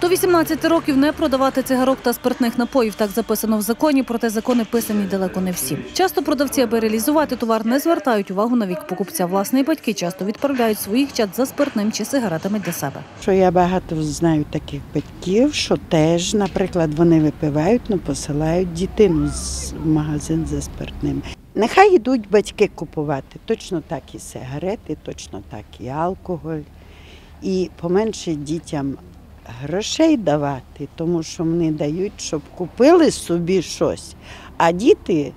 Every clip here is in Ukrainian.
До 18 років не продавати цигарок та спиртних напоїв. Так записано в законі, проте закони писані далеко не всі. Часто продавці, аби реалізувати товар, не звертають увагу на вік покупця. Власне, і батьки часто відправляють своїх чат за спиртним чи сигаретами для себе. Що я багато знаю таких батьків, що теж, наприклад, вони випивають, ну посилають дитину з- магазин за спиртним. Нехай йдуть батьки купувати. Точно так і сигарети, точно так і алкоголь. І поменше дітям грошей давати, тому що вони дають, щоб купили собі щось, а діти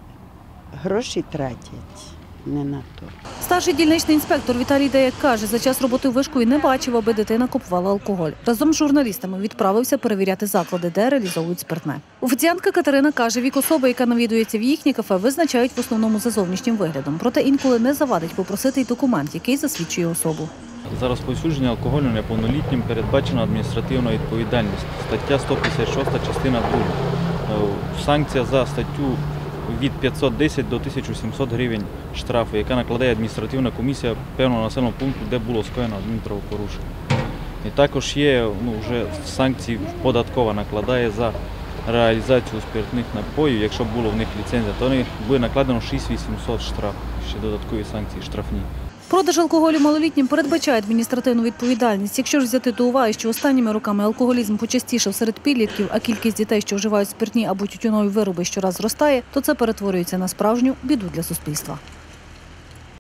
гроші тратять не на то. Старший дільничний інспектор Віталій Деяк каже, за час роботи вишкою не бачив, аби дитина купувала алкоголь. Разом з журналістами відправився перевіряти заклади, де реалізовують спиртне. Офіціантка Катерина каже, вік особи, яка навідується в їхнє кафе, визначають в основному за зовнішнім виглядом. Проте інколи не завадить попросити й документ, який засвідчує особу. За розповсюдження алкоголю неповнолітнім передбачена адміністративна відповідальність. Стаття 156, частина 2. Е, Санкція за статтю від 510 до 1700 гривень штрафу, яка накладає адміністративна комісія певного населеного пункту, де було скоєно адмінправопорушення. І також є ну, вже санкції податкова накладає за реалізацію спиртних напоїв, якщо було в них ліцензія, то буде накладено 6800 штраф, ще додаткові санкції штрафні. Продаж алкоголю малолітнім передбачає адміністративну відповідальність. Якщо ж взяти до уваги, що останніми роками алкоголізм почастішав серед підлітків, а кількість дітей, що вживають спиртні або тютюнові вироби, щораз зростає, то це перетворюється на справжню біду для суспільства.